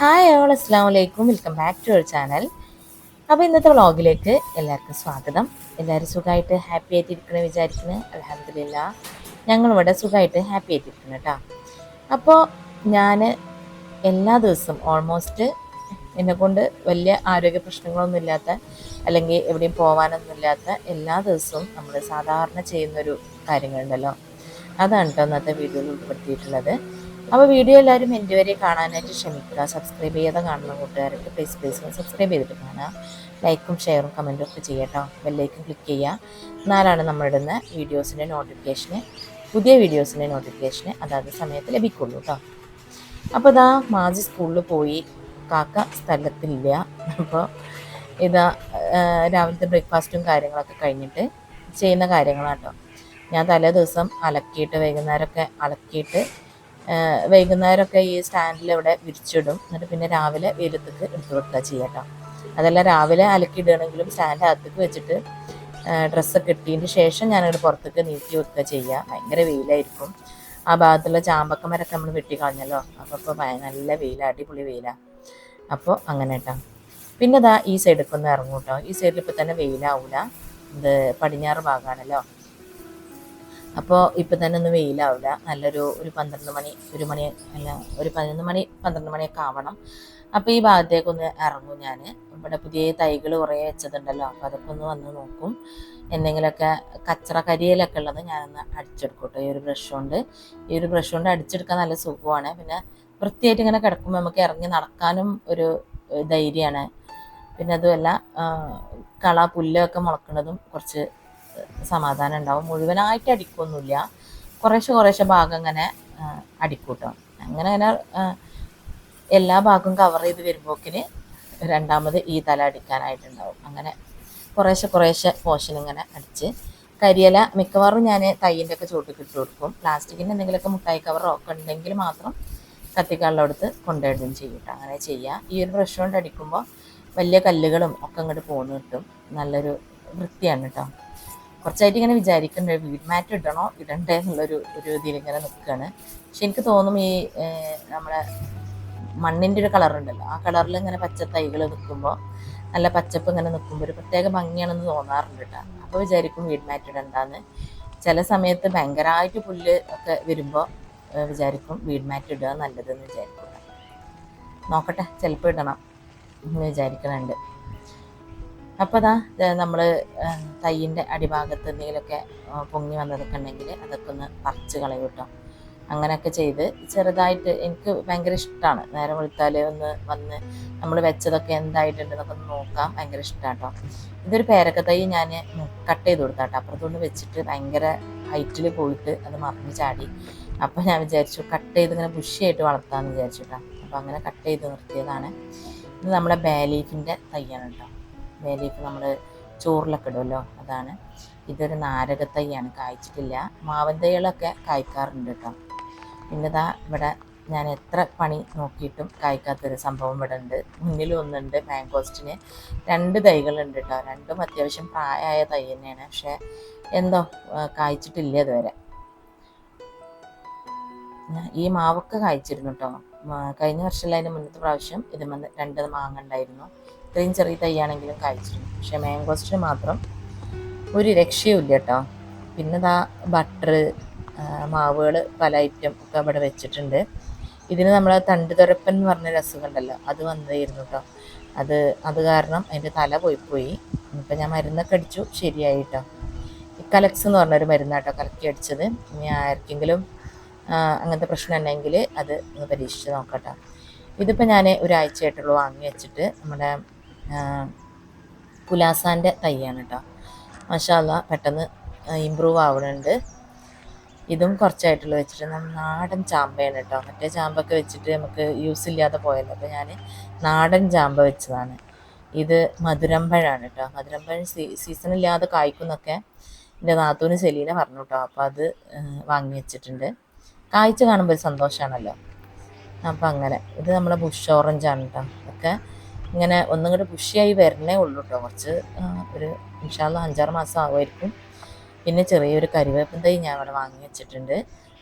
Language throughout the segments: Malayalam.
ഹായ് ഓൾ അസ്സാം വലൈക്കും welcome back to our channel അപ്പോൾ ഇന്നത്തെ വ്ളോഗിലേക്ക് എല്ലാവർക്കും സ്വാഗതം. എല്ലാവരും സുഖമായിട്ട് ഹാപ്പി ആയിട്ട് വിചാരിക്കുന്നു. അലഹമില്ല ഞങ്ങളിവിടെ സുഖമായിട്ട് ഹാപ്പി ആയിട്ട് കേട്ടോ. അപ്പോൾ ഞാൻ എല്ലാ ദിവസവും ഓൾമോസ്റ്റ് എന്നെക്കൊണ്ട് വലിയ ആരോഗ്യ പ്രശ്നങ്ങളൊന്നും ഇല്ലാത്ത അല്ലെങ്കിൽ എവിടെയും പോകാനൊന്നും ഇല്ലാത്ത എല്ലാ ദിവസവും നമ്മൾ സാധാരണ ചെയ്യുന്നൊരു കാര്യങ്ങളുണ്ടല്ലോ. അതാണ് കേട്ടോ ഇന്നത്തെ വീഡിയോയിൽ ഉൾപ്പെടുത്തിയിട്ടുള്ളത്. അപ്പോൾ വീഡിയോ എല്ലാവരും എന്റെ വരെ കാണാനായിട്ട് ക്ഷമിക്കുക സബ്സ്ക്രൈബ് ചെയ്യാതെ കാണുന്ന കൂട്ടുകാർക്ക് പ്ലീസ് പ്ലീസ് സബ്സ്ക്രൈബ് ചെയ്തിട്ട് കാണുക. ലൈക്കും ഷെയറും കമന്റും ഒക്കെ ചെയ്യട്ടോ ബെല്ലൈക്കും ക്ലിക്ക് ചെയ്യുക. എന്നാലാണ് നമ്മളിടുന്ന വീഡിയോസിന്റെ നോട്ടിഫിക്കേഷന് പുതിയ വീഡിയോസിന്റെ നോട്ടിഫിക്കേഷന് അതാത് സമയത്ത് ലഭിക്കുള്ളൂ കേട്ടോ അപ്പോൾ ഇതാ മാജി സ്കൂളിൽ പോയി. കാക്ക സ്ഥലത്തില്ല. അപ്പോൾ ഇതാ രാവിലത്തെ ബ്രേക്ക്ഫാസ്റ്റും കാര്യങ്ങളൊക്കെ കഴിഞ്ഞിട്ട് ചെയ്യുന്ന കാര്യങ്ങളാട്ടോ ഞാൻ തലേ ദിവസം അലക്കിയിട്ട് വൈകുന്നേരമൊക്കെ അലക്കിയിട്ട് വൈകുന്നേരമൊക്കെ ഈ സ്റ്റാൻഡിൽ ഇവിടെ വിരിച്ചിടും. എന്നിട്ട് പിന്നെ രാവിലെ വെയിലത്തേക്ക് എടുത്ത് വെക്കുക ചെയ്യട്ടോ. അതല്ല രാവിലെ അലക്കിയിടുകയാണെങ്കിലും സ്റ്റാൻഡ് അകത്തേക്ക് വെച്ചിട്ട് ഡ്രസ്സൊക്കെ ഇട്ടതിന് ശേഷം ഞാനങ്ങോട്ട് പുറത്തേക്ക് നീക്കി വെക്കുക ചെയ്യുക. ഭയങ്കര വെയിലായിരിക്കും. ആ ഭാഗത്തുള്ള ചാമ്പക്കമരൊക്കെ നമ്മൾ വെട്ടി കളഞ്ഞല്ലോ. അപ്പോൾ ഇപ്പോൾ നല്ല വെയിലാണ് അടിപൊളി വെയിലാണ് അപ്പോൾ അങ്ങനെ കേട്ടോ പിന്നെ ദാ ഈ സൈഡിലേക്ക് ഒന്ന് ഇറങ്ങും കേട്ടോ ഈ സൈഡിൽ ഇപ്പോൾ തന്നെ വെയിലാവില്ല ഇത് പടിഞ്ഞാറ് ഭാഗമാണല്ലോ അപ്പോൾ ഇപ്പം തന്നെ ഒന്ന് വെയിലാവില്ല നല്ലൊരു ഒരു പന്ത്രണ്ട് മണി ഒരു മണി അല്ല ഒരു പതിനൊന്ന് മണി പന്ത്രണ്ട് മണിയൊക്കെ ആവണം. അപ്പോൾ ഈ ഭാഗത്തേക്കൊന്ന് ഇറങ്ങും ഞാൻ ഇവിടെ പുതിയ തൈകൾ കുറേ വെച്ചതുണ്ടല്ലോ അപ്പോൾ അതൊക്കെ ഒന്ന് വന്ന് നോക്കും. എന്തെങ്കിലുമൊക്കെ കച്ചറ കരിയിലൊക്കെ ഉള്ളത് ഞാനൊന്ന് അടിച്ചെടുക്കട്ടെ. ഈ ഒരു ബ്രഷ് കൊണ്ട്. ഈ ഒരു ബ്രഷ് കൊണ്ട് അടിച്ചെടുക്കാൻ നല്ല സുഖമാണ്. പിന്നെ വൃത്തിയായിട്ട് ഇങ്ങനെ കിടക്കുമ്പോൾ നമുക്ക് ഇറങ്ങി നടക്കാനും ഒരു ധൈര്യമാണ്. പിന്നെ അതുമല്ല കള പുല്ലൊക്കെ മുളക്കുന്നതും കുറച്ച് സമാധാനം ഉണ്ടാവും. മുഴുവനായിട്ട് അടിക്കൊന്നുമില്ല. കുറേശ്ശെ കുറേശ്ശെ ഭാഗം ഇങ്ങനെ അടിക്കൂട്ടോ. അങ്ങനെ അങ്ങനെ എല്ലാ ഭാഗവും കവർ ചെയ്ത് വരുമ്പോക്കിന് രണ്ടാമത് ഈ തല അടിക്കാനായിട്ടുണ്ടാവും. അങ്ങനെ കുറേശ്ശെ കുറേശ്ശെ പോഷൻ ഇങ്ങനെ അടിച്ച് കരിയില മിക്കവാറും ഞാൻ തൈന്റെ ഒക്കെ ചുവട്ടിൽ ഇട്ട് കൊടുക്കും. പ്ലാസ്റ്റിക്കിന്റെ എന്തെങ്കിലുമൊക്കെ മുട്ടായി കവറോ ഒക്കെ ഉണ്ടെങ്കിൽ മാത്രം കത്തിക്കാളിലെടുത്ത് കൊണ്ടിടുകയും ചെയ്യും കേട്ടോ. അങ്ങനെ ചെയ്യുക ഈ ഒരു ബ്രഷ് കൊണ്ട് അടിക്കുമ്പോൾ വലിയ കല്ലുകളും ഒക്കെ അങ്ങോട്ട് പോന്ന് കിട്ടും. നല്ലൊരു വൃത്തിയാണ് കേട്ടോ. കുറച്ചായിട്ട് ഇങ്ങനെ വിചാരിക്കുന്നുണ്ട് വീട് മാറ്റ് ഇടണോ ഇടണ്ടേ എന്നുള്ളൊരു ഒരു ഇതിൽ ഇങ്ങനെ നിൽക്കുകയാണ് പക്ഷെ എനിക്ക് തോന്നും ഈ നമ്മുടെ മണ്ണിന്റെ ഒരു കളറുണ്ടല്ലോ ആ കളറിൽ ഇങ്ങനെ പച്ച തൈകൾ നിൽക്കുമ്പോൾ നല്ല പച്ചപ്പ് ഇങ്ങനെ നിൽക്കുമ്പോൾ ഒരു പ്രത്യേക ഭംഗിയാണെന്ന് തോന്നാറുണ്ട് കേട്ടോ അപ്പോൾ വിചാരിക്കും വീട് മാറ്റ് ഇടണ്ടെന്ന്. ചില സമയത്ത് ഭയങ്കരമായിട്ട് പുല്ല് ഒക്കെ വരുമ്പോൾ വിചാരിക്കും വീട് മാറ്റ് ഇടുക നല്ലതെന്ന് വിചാരിക്കും നോക്കട്ടെ ചിലപ്പോൾ ഇടണം എന്ന് വിചാരിക്കുന്നുണ്ട് അപ്പോൾ അതാ നമ്മൾ തയ്യിന്റെ അടിഭാഗത്ത് എന്തെങ്കിലുമൊക്കെ പൊങ്ങി വന്നതൊക്കെ ഉണ്ടെങ്കിൽ അതൊക്കെ ഒന്ന് പറിച്ച് കളയും കേട്ടോ. അങ്ങനെയൊക്കെ ചെയ്ത് ചെറുതായിട്ട് എനിക്ക് ഭയങ്കര ഇഷ്ടമാണ് നേരെ വെളുത്താൽ ഒന്ന് വന്ന് നമ്മൾ വെച്ചതൊക്കെ എന്തായിട്ടുണ്ടെന്നൊക്കെ ഒന്ന് നോക്കാം. ഭയങ്കര ഇഷ്ടമാണ് കേട്ടോ ഇതൊരു പേരക്ക തൈ ഞാൻ കട്ട് ചെയ്ത് കൊടുത്താട്ടോ. അപ്പുറത്തോണ്ട് വെച്ചിട്ട് ഭയങ്കര ഹൈറ്റിൽ പോയിട്ട് അത് മറിഞ്ഞ് ചാടി. അപ്പോൾ ഞാൻ വിചാരിച്ചു കട്ട് ചെയ്ത് ഇങ്ങനെ ബുഷിയായിട്ട് വളർത്താമെന്ന് വിചാരിച്ചിട്ടാണ് അപ്പോൾ അങ്ങനെ കട്ട് ചെയ്ത് നിർത്തിയതാണ്. ഇത് നമ്മുടെ ബാലീഫിന്റെ തൈയാണ് കേട്ടോ. ബേലീഫ് നമ്മൾ ചോറിലൊക്കെ ഇടുമല്ലോ അതാണ്. ഇതൊരു നാരക തൈയാണ് കായ്ച്ചിട്ടില്ല. മാവൻ തൈകളൊക്കെ കായ്ക്കാറുണ്ട് കേട്ടോ പിന്നെ ഇതാ ഇവിടെ ഞാൻ എത്ര പണി നോക്കിയിട്ടും കായ്ക്കാത്തൊരു സംഭവം ഇവിടെ ഉണ്ട്. മുന്നിൽ ഒന്നുണ്ട് മാങ്കോസ്റ്റിന് രണ്ട് തൈകളുണ്ട് കേട്ടോ രണ്ടും അത്യാവശ്യം പ്രായമായ തൈ തന്നെയാണ്. പക്ഷേ എന്തോ കായ്ച്ചിട്ടില്ല ഇതുവരെ. ഈ മാവൊക്കെ കായ്ച്ചിരുന്നു കേട്ടോ കഴിഞ്ഞ വർഷമല്ല അതിന് മുന്നത്തെ പ്രാവശ്യം ഇത് രണ്ട് മാങ്ങ ഉണ്ടായിരുന്നു. ഇത്രയും ചെറിയ തൈയാണെങ്കിലും കഴിച്ചിരുന്നു പക്ഷെ മാങ്കോസ്റ്റിന് മാത്രം ഒരു രക്ഷയുമില്ല കേട്ടോ. പിന്നെ ഇതാ ബട്ടർ മാവുകൾ പല ഐറ്റം ഒക്കെ അവിടെ വെച്ചിട്ടുണ്ട്. ഇതിന് നമ്മൾ തണ്ട് തുരപ്പൻ എന്ന് പറഞ്ഞ രസം ഉണ്ടല്ലോ അത് വന്നതായിരുന്നു കേട്ടോ. അത് അത് കാരണം അതിന്റെ തല പോയി പോയി. ഇപ്പം ഞാൻ മരുന്നൊക്കെ അടിച്ചു ശരിയായി കേട്ടോ. ഈ കലക്സ് എന്ന് പറഞ്ഞൊരു മരുന്നാട്ടോ കലക്കി അടിച്ചത്. ഇനി ആർക്കെങ്കിലും അങ്ങനത്തെ പ്രശ്നം ഉണ്ടെങ്കിൽ അത് ഒന്ന് പരീക്ഷിച്ച് നോക്കട്ടോ ഇതിപ്പോൾ ഞാൻ ഒരാഴ്ചയായിട്ടുള്ളൂ വാങ്ങി വെച്ചിട്ട് നമ്മുടെ പുലാസാന്റെ തൈയാണ് കേട്ടോ മഷാല്ല പെട്ടെന്ന് ഇമ്പ്രൂവ് ആവുന്നുണ്ട് ഇതും കുറച്ചായിട്ടുള്ള വെച്ചിട്ട്. നാടൻ ചാമ്പയാണ് കേട്ടോ മറ്റേ ചാമ്പൊക്കെ വെച്ചിട്ട് നമുക്ക് യൂസ് ഇല്ലാതെ പോയല്ലോ. അപ്പോൾ ഞാൻ നാടൻ ചാമ്പ വെച്ചതാണ്. ഇത് മധുരമ്പഴാണ് കേട്ടോ മധുരമ്പഴം സീസൺ ഇല്ലാതെ കായ്ക്കുന്നൊക്കെ എന്റെ നാത്തൂന് സെലീന പറഞ്ഞു കേട്ടോ അപ്പോൾ അത് വാങ്ങി വെച്ചിട്ടുണ്ട്. കായ്ച്ച കാണുമ്പോൾ ഒരു സന്തോഷമാണല്ലോ അപ്പം അങ്ങനെ. ഇത് നമ്മളെ ബുഷ് ഓറഞ്ചാണ് കേട്ടോ ഒക്കെ ഇങ്ങനെ ഒന്നും കൂടെ പുഷിയായി വരണേ ഉള്ളൂ കേട്ടോ കുറച്ച് ഒരു ഇൻഷാല്ല അഞ്ചാറ് മാസം ആവുമായിരിക്കും. പിന്നെ ചെറിയൊരു കരിവേപ്പിൻ തൈ ഞാൻ അവിടെ വാങ്ങി വെച്ചിട്ടുണ്ട്.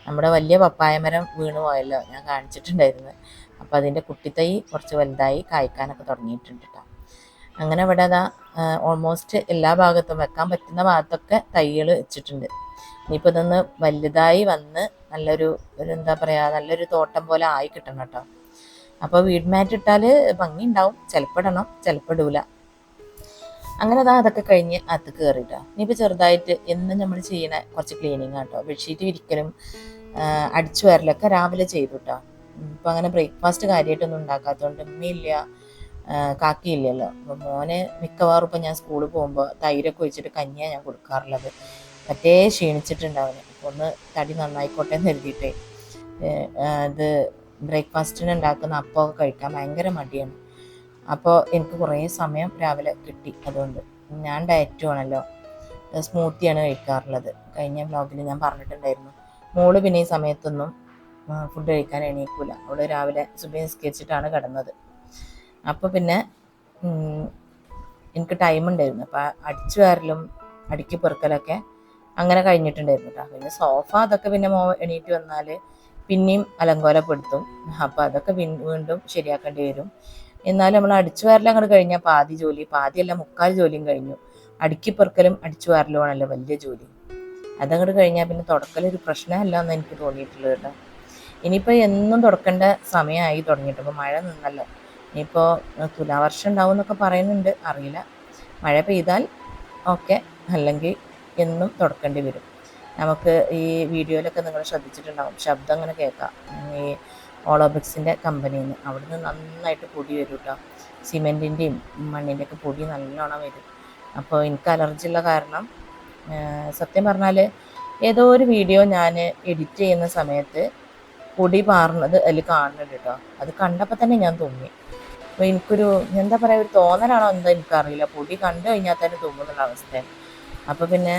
നമ്മുടെ വലിയ പപ്പായ മരം വീണു പോയല്ലോ ഞാൻ കാണിച്ചിട്ടുണ്ടായിരുന്നു. അപ്പോൾ അതിന്റെ കുട്ടിത്തൈ കുറച്ച് വലുതായി കായ്ക്കാനൊക്കെ തുടങ്ങിയിട്ടുണ്ട് കേട്ടോ അങ്ങനെ ഇവിടെ അതാ ഓൾമോസ്റ്റ് എല്ലാ ഭാഗത്തും വെക്കാൻ പറ്റുന്ന ഭാഗത്തൊക്കെ തൈകൾ വെച്ചിട്ടുണ്ട്. ഇനിയിപ്പോൾ ഇതൊന്ന് വലുതായി വന്ന് നല്ലൊരു ഒരു എന്താ പറയുക നല്ലൊരു തോട്ടം പോലെ ആയി കിട്ടണം കേട്ടോ അപ്പോൾ വീട് മാറ്റ് ഇട്ടാൽ ഭംഗി ഉണ്ടാവും ചിലപ്പോൾ ഇടണം ചിലപ്പോൾ ഇടൂല. അങ്ങനെ അതാ അതൊക്കെ കഴിഞ്ഞ് അത് കയറിയിട്ടോ ഇനിയിപ്പോൾ ചെറുതായിട്ട് എന്നും നമ്മൾ ചെയ്യണ കുറച്ച് ക്ലീനിങ് കേട്ടോ ബെഡ്ഷീറ്റ് വിരിക്കലും അടിച്ചു വരലൊക്കെ രാവിലെ ചെയ്തു കേട്ടോ ഇപ്പം അങ്ങനെ ബ്രേക്ക്ഫാസ്റ്റ് കാര്യമായിട്ടൊന്നും ഉണ്ടാക്കാത്തതുകൊണ്ട് ഉമ്മയില്ല കാക്കിയില്ലല്ലോ. അപ്പോൾ മോനെ മിക്കവാറും ഇപ്പം ഞാൻ സ്കൂളിൽ പോകുമ്പോൾ തൈരൊക്കെ ഒഴിച്ചിട്ട് കഞ്ഞിയാണ് ഞാൻ കൊടുക്കാറുള്ളത്. മറ്റേ ക്ഷീണിച്ചിട്ടുണ്ടാവുന്നത് അപ്പോൾ ഒന്ന് തടി നന്നായിക്കോട്ടെ എന്ന് കരുതിയിട്ടേ അത് ഇത് ബ്രേക്ക്ഫാസ്റ്റിന് ഉണ്ടാക്കുന്ന അപ്പമൊക്കെ കഴിക്കാൻ ഭയങ്കര മടിയാണ്. അപ്പോൾ എനിക്ക് കുറേ സമയം രാവിലെ കിട്ടി അതുകൊണ്ട്. ഞാൻ ഡയറ്റും ആണല്ലോ. സ്മൂത്തിയാണ് കഴിക്കാറുള്ളത്. കഴിഞ്ഞ വ്ലോഗിൽ ഞാൻ പറഞ്ഞിട്ടുണ്ടായിരുന്നു. മോൾ പിന്നെ ഈ സമയത്തൊന്നും ഫുഡ് കഴിക്കാൻ എണീക്കില്ല അവൾ രാവിലെ സുബൈ നിസ്കരിച്ചിട്ടാണ് കിടന്നത്. അപ്പോൾ പിന്നെ എനിക്ക് ടൈം ഉണ്ടായിരുന്നു. അപ്പോൾ അടിച്ചു വാരലും അടുക്കി പെറുക്കലൊക്കെ അങ്ങനെ കഴിഞ്ഞിട്ടുണ്ടായിരുന്നു കേട്ടോ പിന്നെ സോഫ അതൊക്കെ പിന്നെ മോ എണീറ്റ് വന്നാൽ പിന്നെയും അലങ്കോലപ്പെടുത്തും. അപ്പോൾ അതൊക്കെ വീണ്ടും ശരിയാക്കേണ്ടി വരും. എന്നാലും നമ്മൾ അടിച്ചു വാരലും അങ്ങോട്ട് കഴിഞ്ഞാൽ പാതി ജോലി പാതിയല്ല മുക്കാൽ ജോലിയും കഴിഞ്ഞു. അടുക്കി പെറുക്കലും അടിച്ചു വാരലുമാണല്ലോ വലിയ ജോലി. അതങ്ങോട്ട് കഴിഞ്ഞാൽ പിന്നെ തുടക്കലൊരു പ്രശ്നമല്ല എന്ന് എനിക്ക് തോന്നിയിട്ടുള്ളത് കേട്ടോ. ഇനിയിപ്പോൾ എന്നും തുടക്കേണ്ട സമയമായി തുടങ്ങിയിട്ട്. അപ്പോൾ മഴ നിന്നല്ലോ. ഇനിയിപ്പോൾ തുലാവർഷം ഉണ്ടാവും എന്നൊക്കെ പറയുന്നുണ്ട്. അറിയില്ല. മഴ പെയ്താൽ ഓക്കെ. അല്ലെങ്കിൽ എന്നും തുടക്കേണ്ടി വരും. നമുക്ക് ഈ വീഡിയോയിലൊക്കെ നിങ്ങൾ ശ്രദ്ധിച്ചിട്ടുണ്ടാകും ശബ്ദം അങ്ങനെ കേൾക്കാം. ഈ ഓളോബിക്സിന്റെ കമ്പനിയിൽ നിന്ന് അവിടുന്ന് നന്നായിട്ട് പൊടി വരും കേട്ടോ സിമെന്റിന്റെയും മണ്ണിന്റെ ഒക്കെ പൊടി നല്ലോണം വരും. അപ്പോൾ എനിക്ക് അലർജി ഉള്ള കാരണം സത്യം പറഞ്ഞാൽ ഏതോ ഒരു വീഡിയോ ഞാൻ എഡിറ്റ് ചെയ്യുന്ന സമയത്ത് പൊടി പാറുന്നത് അതിൽ കാണുന്നുണ്ട് കേട്ടോ അത് കണ്ടപ്പോൾ തന്നെ ഞാൻ തോന്നി. അപ്പോൾ എനിക്കൊരു എന്താ പറയുക ഒരു തോന്നലാണോ എന്താ എനിക്കറിയില്ല. പൊടി കണ്ടു കഴിഞ്ഞാൽ തന്നെ തുമ്മുന്നുള്ള അവസ്ഥയാണ്. അപ്പോൾ പിന്നെ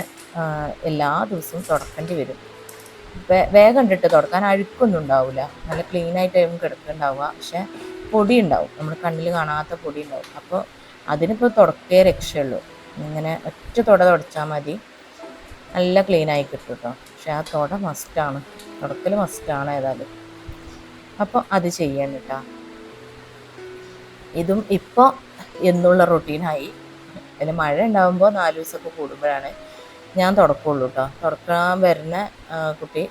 എല്ലാ ദിവസവും തുടക്കേണ്ടി വരും. വേഗം ഇട്ടിട്ട് തുടക്കാൻ അഴുക്കൊന്നും ഉണ്ടാവില്ല നല്ല ക്ലീൻ ആയിട്ടാവും കിടക്കുന്നുണ്ടാവുക പക്ഷെ പൊടി ഉണ്ടാവും നമ്മുടെ കണ്ണിൽ കാണാത്ത പൊടി ഉണ്ടാവും അപ്പോൾ അതിനിപ്പോൾ തുടക്കേ രക്ഷയുള്ളൂ. ഇങ്ങനെ ഒറ്റ തുട തുടച്ചാൽ മതി. നല്ല ക്ലീൻ ആയി കിട്ടും കേട്ടോ പക്ഷെ ആ തുട മസ്റ്റാണ് തുടക്കൽ മസ്റ്റാണ് ഏതായാലും. അപ്പോൾ അത് ചെയ്യണം കേട്ടോ ഇതും ഇപ്പോൾ എന്നുള്ള റൊട്ടീനായി അതിൽ മഴ ഉണ്ടാകുമ്പോൾ നാല് ദിവസമൊക്കെ കൂടുമ്പോഴാണ് ഞാൻ തുടക്കുള്ളൂ കേട്ടോ തുടക്കാൻ വരുന്ന കുട്ടി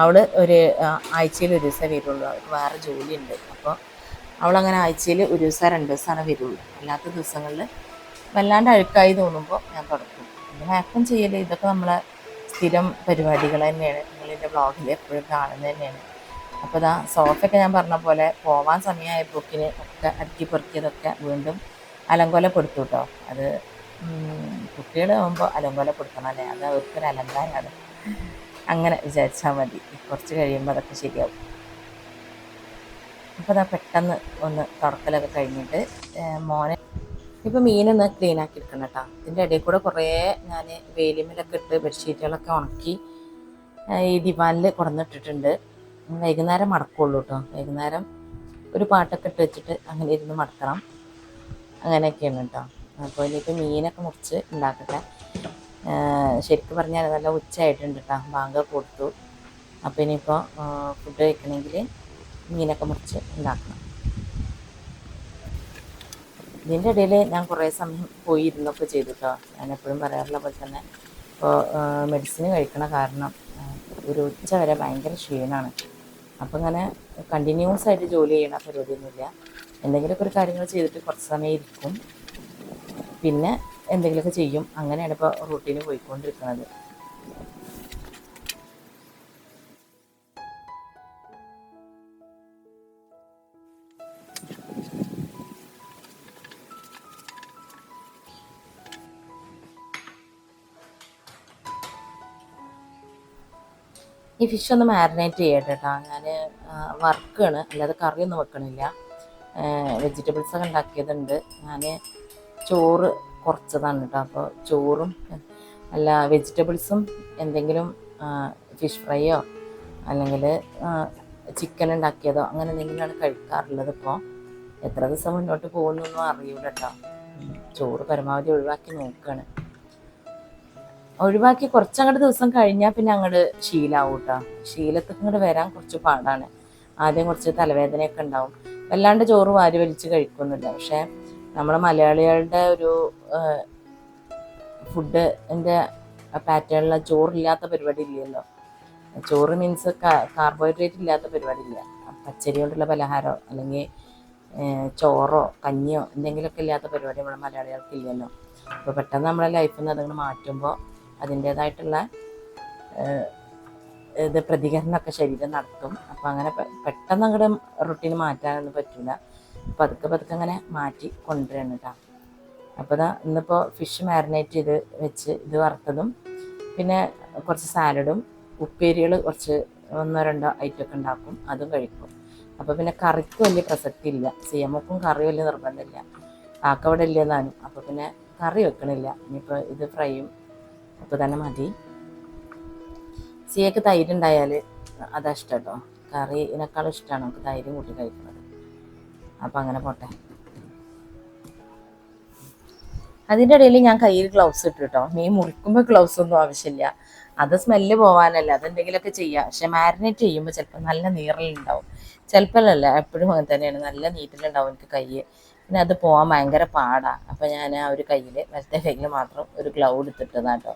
അവൾ ഒരു ആഴ്ചയിൽ ഒരു ദിവസമേ വരുള്ളൂ. അവൾക്ക് വേറെ ജോലിയുണ്ട്. അപ്പോൾ അവളങ്ങനെ ആഴ്ചയിൽ ഒരു ദിവസം രണ്ട് ദിവസമാണ് വരുള്ളൂ. അല്ലാത്ത ദിവസങ്ങളിൽ വല്ലാണ്ട് അഴുക്കായി തോന്നുമ്പോൾ ഞാൻ തുടക്കും. പിന്നെ വാക്വം ചെയ്യൽ ഇതൊക്കെ നമ്മളെ സ്ഥിരം പരിപാടികൾ തന്നെയാണ്. നിങ്ങളിന്റെ ബ്ലോഗിൽ എപ്പോഴും കാണുന്നത് തന്നെയാണ്. അപ്പോൾ ഇതാ സോഫയൊക്കെ ഞാൻ പറഞ്ഞ പോലെ പോവാൻ സമയമായ ബുക്കിന് ഒക്കെ അടുക്കി പെറുക്കിയതൊക്കെ വീണ്ടും അലങ്കോലപ്പെടുത്തു കേട്ടോ അത് കുട്ടികളാകുമ്പോൾ അലങ്കോലപ്പെടുത്തണം അല്ലേ അത് അവർക്കൊരു അലങ്കാരമാണ് അങ്ങനെ വിചാരിച്ചാൽ മതി. കുറച്ച് കഴിയുമ്പോൾ അതൊക്കെ ശരിയാവും. അപ്പോൾ അതാ പെട്ടെന്ന് ഒന്ന് തുറക്കലൊക്കെ കഴിഞ്ഞിട്ട് മോനെ ഇപ്പോൾ മീനൊന്ന് ക്ലീൻ ആക്കി എടുക്കണം കേട്ടോ. ഇതിന്റെ ഇടയിൽ കൂടെ കുറേ ഞാൻ വേലിമിലൊക്കെ ഇട്ട് ബെഡ്ഷീറ്റുകളൊക്കെ ഉണക്കി ഈ ദിവാനിൽ കൊടുന്നിട്ടിട്ടുണ്ട്. വൈകുന്നേരം മടക്കുള്ളൂ കേട്ടോ. വൈകുന്നേരം ഒരു പാട്ടൊക്കെ ഇട്ട് വെച്ചിട്ട് അങ്ങനെ ഇരുന്ന് മടക്കണം. അങ്ങനെയൊക്കെയാണ് കേട്ടോ അപ്പോൾ ഇനിയിപ്പോൾ മീനൊക്കെ മുറിച്ച് ഉണ്ടാക്കട്ടെ ശരിക്കും പറഞ്ഞാൽ നല്ല ഉച്ചയായിട്ടുണ്ട് കേട്ടോ ബാങ്ക് കൊടുത്തു. അപ്പോൾ ഇനിയിപ്പോൾ ഫുഡ് കഴിക്കണമെങ്കിൽ മീനൊക്കെ മുറിച്ച് ഉണ്ടാക്കണം ഇതിന്റെ ഇടയിൽ ഞാൻ കുറേ സമയം പോയി ഇരുന്നൊക്കെ ചെയ്തു കേട്ടോ ഞാൻ എപ്പോഴും പറയാറുള്ള പോലെ തന്നെ ഇപ്പോൾ മെഡിസിൻ കഴിക്കണ കാരണം ഒരു ഉച്ച വരെ ഭയങ്കര ക്ഷീണമാണ് അപ്പോൾ ഇങ്ങനെ കണ്ടിന്യൂസ് ആയിട്ട് ജോലി ചെയ്യണ പരിപാടിയൊന്നുമില്ല. എന്തെങ്കിലുമൊക്കെ ഒരു കാര്യങ്ങൾ ചെയ്തിട്ട് കുറച്ച് സമയം ഇരിക്കും. പിന്നെ എന്തെങ്കിലുമൊക്കെ ചെയ്യും. അങ്ങനെയാണ് ഇപ്പോൾ റൂട്ടീന് പോയിക്കൊണ്ടിരിക്കുന്നത് ഈ ഫിഷ് ഒന്ന് മാരിനേറ്റ് ചെയ്യട്ടെ കേട്ടോ ഞാൻ വർക്കാണ് അല്ലാതെ കറിയൊന്നും വെക്കണില്ല. വെജിറ്റബിൾസ് ഒക്കെ ഉണ്ടാക്കിയതുണ്ട്. ഞാൻ ചോറ് കുറച്ചതാണ് കേട്ടോ അപ്പോൾ ചോറും അല്ല വെജിറ്റബിൾസും എന്തെങ്കിലും ഫിഷ് ഫ്രൈയോ അല്ലെങ്കിൽ ചിക്കൻ ഉണ്ടാക്കിയതോ അങ്ങനെ എന്തെങ്കിലുമാണ് കഴിക്കാറുള്ളത് ഇപ്പോൾ എത്ര ദിവസം മുന്നോട്ട് പോകുന്നൊന്നും അറിയൂല കേട്ടോ ചോറ് പരമാവധി ഒഴിവാക്കി നോക്കുകയാണ് ഒഴിവാക്കി കുറച്ചങ്ങോട്ട് ദിവസം കഴിഞ്ഞാൽ പിന്നെ അങ്ങോട്ട് ശീലാവും കേട്ടോ ശീലത്തൊക്കെ ഇങ്ങോട്ട് വരാൻ കുറച്ച് പാടാണ്. ആദ്യം കുറച്ച് തലവേദനയൊക്കെ ഉണ്ടാവും വല്ലാണ്ട് ചോറ് വാരി വലിച്ച് കഴിക്കൊന്നുമില്ല. പക്ഷേ നമ്മൾ മലയാളികളുടെ ഒരു ഫുഡ് എന്റെ പാറ്റേണിൽ ചോറില്ലാത്ത പരിപാടി ഇല്ലല്ലോ. ചോറ് മീൻസ് കാർബോഹൈഡ്രേറ്റ് ഇല്ലാത്ത പരിപാടി ഇല്ല. പച്ചരി കൊണ്ടുള്ള പലഹാരമോ അല്ലെങ്കിൽ ചോറോ കഞ്ഞിയോ എന്തെങ്കിലുമൊക്കെ ഇല്ലാത്ത പരിപാടി നമ്മുടെ മലയാളികൾക്ക് ഇല്ലല്ലോ. അപ്പോൾ പെട്ടെന്ന് നമ്മളെ ലൈഫിൽ നിന്ന് അതങ്ങനെ മാറ്റുമ്പോൾ അതിന്റേതായിട്ടുള്ള ഇത് പ്രതികരണമൊക്കെ ശരീരം നടത്തും. അപ്പോൾ അങ്ങനെ പെട്ടെന്ന് അങ്ങോട്ട് റൊട്ടീൻ മാറ്റാനൊന്നും പറ്റില്ല പതുക്കെ പതുക്കെ അങ്ങനെ മാറ്റി കൊണ്ടുവരണം കേട്ടോ അപ്പോൾ ഇതാ ഇന്നിപ്പോൾ ഫിഷ് മാരിനേറ്റ് ചെയ്ത് വെച്ച് ഇത് വറുത്തതും പിന്നെ കുറച്ച് സാലഡും ഉപ്പേരികൾ കുറച്ച് ഒന്നോ രണ്ടോ ഐറ്റമൊക്കെ ഉണ്ടാക്കും അതും കഴിക്കും. അപ്പോൾ പിന്നെ കറിക്ക് വലിയ പ്രസക്തി ഇല്ല. സിയമ്മക്കും കറി വലിയ നിർബന്ധമില്ല ആക്കവിടെ ഇല്ല എന്നാലും അപ്പോൾ പിന്നെ കറി വെക്കണില്ല. ഇനിയിപ്പോൾ ഇത് ഫ്രൈയും അപ്പോൾ തന്നെ മതി. സിയക്ക് തൈര് ഉണ്ടായാൽ അതാ ഇഷ്ടം കേട്ടോ കറി ഇതിനേക്കാളും ഇഷ്ടമാണ് നമുക്ക് തൈരും കൂട്ടി കഴിക്കുന്നത്. അപ്പോൾ അങ്ങനെ പോട്ടെ. അതിന്റെ ഇടയിൽ ഞാൻ കയ്യിൽ ഗ്ലൗസ് ഇട്ടു കേട്ടോ മീൻ മുറിക്കുമ്പോൾ ഗ്ലൗസ് ഒന്നും ആവശ്യമില്ല. അത് സ്മെല്ല് പോവാനല്ല. അതെന്തെങ്കിലുമൊക്കെ ചെയ്യാം. പക്ഷെ മാരിനേറ്റ് ചെയ്യുമ്പോൾ ചിലപ്പോൾ നല്ല നീറലുണ്ടാവും. ചിലപ്പോഴല്ല എപ്പോഴും അങ്ങനെ തന്നെയാണ്. നല്ല നീറ്റിലുണ്ടാവും എനിക്ക് കൈ പിന്നെ അത് പോകാൻ ഭയങ്കര പാടാണ് അപ്പോൾ ഞാൻ ആ ഒരു കയ്യിൽ വലത്തെ കയ്യിൽ മാത്രം ഒരു ഗ്ലൗ എടുത്തിട്ടതാണ്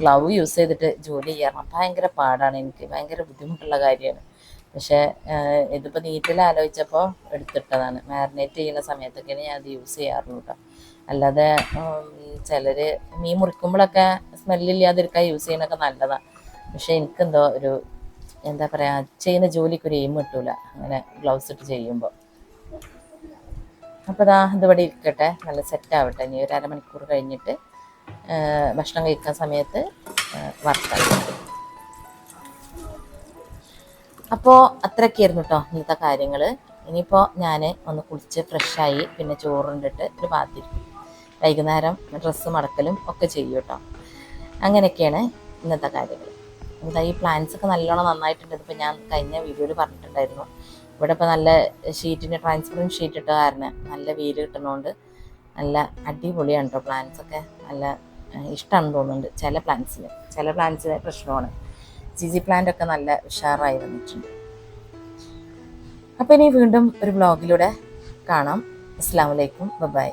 ഗ്ലൗ യൂസ് ചെയ്തിട്ട് ജോലി ചെയ്യാറ്. ഭയങ്കര പാടാണ് എനിക്ക്. ഭയങ്കര ബുദ്ധിമുട്ടുള്ള കാര്യമാണ്. പക്ഷേ ഇതിപ്പോൾ നീറ്റിൽ ആലോചിച്ചപ്പോൾ എടുത്തിട്ടതാണ്. മാരിനേറ്റ് ചെയ്യുന്ന സമയത്തൊക്കെയാണ് ഞാൻ അത് യൂസ് ചെയ്യാറുള്ളൂ കേട്ടോ അല്ലാതെ ചിലർ മീൻ മുറിക്കുമ്പോഴൊക്കെ സ്മെല്ലില്ലാതിരിക്കാൻ യൂസ് ചെയ്യണൊക്കെ നല്ലതാണ് പക്ഷേ എനിക്കെന്തോ ഒരു എന്താ പറയുക ചെയ്യുന്ന ജോലിക്ക് ഒരു എയിം കിട്ടൂല. അങ്ങനെ ഗ്ലൗസ് ഇട്ട് ചെയ്യുമ്പോൾ അപ്പോൾ ഇതാ ഇതിവിടെ ഇരിക്കട്ടെ. നല്ല സെറ്റ് ആവട്ടെ. ഇനി ഒരു അരമണിക്കൂർ കഴിഞ്ഞിട്ട് ഭക്ഷണം കഴിക്കുന്ന സമയത്ത് വറുക്കാം അപ്പോൾ അത്രയൊക്കെയായിരുന്നു കേട്ടോ ഇന്നത്തെ കാര്യങ്ങൾ ഇനിയിപ്പോൾ ഞാൻ ഒന്ന് കുളിച്ച് ഫ്രഷായി പിന്നെ ചോറുണ്ടിട്ട് ഒരു ഭാഗത്തിരിക്കും വൈകുന്നേരം ഡ്രസ്സ് മടക്കലും ഒക്കെ ചെയ്യും കേട്ടോ അങ്ങനെയൊക്കെയാണ് ഇന്നത്തെ കാര്യങ്ങൾ എന്താ ഈ പ്ലാൻസ് ഒക്കെ നല്ലോണം നന്നായിട്ടുണ്ട്. ഇതിപ്പോൾ ഞാൻ കഴിഞ്ഞ വീഡിയോയിൽ പറഞ്ഞിട്ടുണ്ടായിരുന്നു. ഇവിടെ ഇപ്പോൾ നല്ല ഷീറ്റിന്റെ ട്രാൻസ്പെറന്റ് ഷീറ്റ് ഇട്ട കാരണം നല്ല വെയിൽ കിട്ടുന്നതുകൊണ്ട് നല്ല അടിപൊളിയാണ് കേട്ടോ പ്ലാന്റ്സ് ഒക്കെ. നല്ല ഇഷ്ടമാണെന്ന് തോന്നുന്നുണ്ട് ചില പ്ലാന്റ്സിന് ചില പ്ലാന്റ്സിന് പ്രശ്നമാണ്. ജിജി പ്ലാന്റ് ഒക്കെ നല്ല ഉഷാറായി വന്നിട്ടുണ്ട്. അപ്പോൾ ഇനി വീണ്ടും ഒരു ബ്ലോഗിലൂടെ കാണാം. അസ്സാം വലൈക്കും ബൈ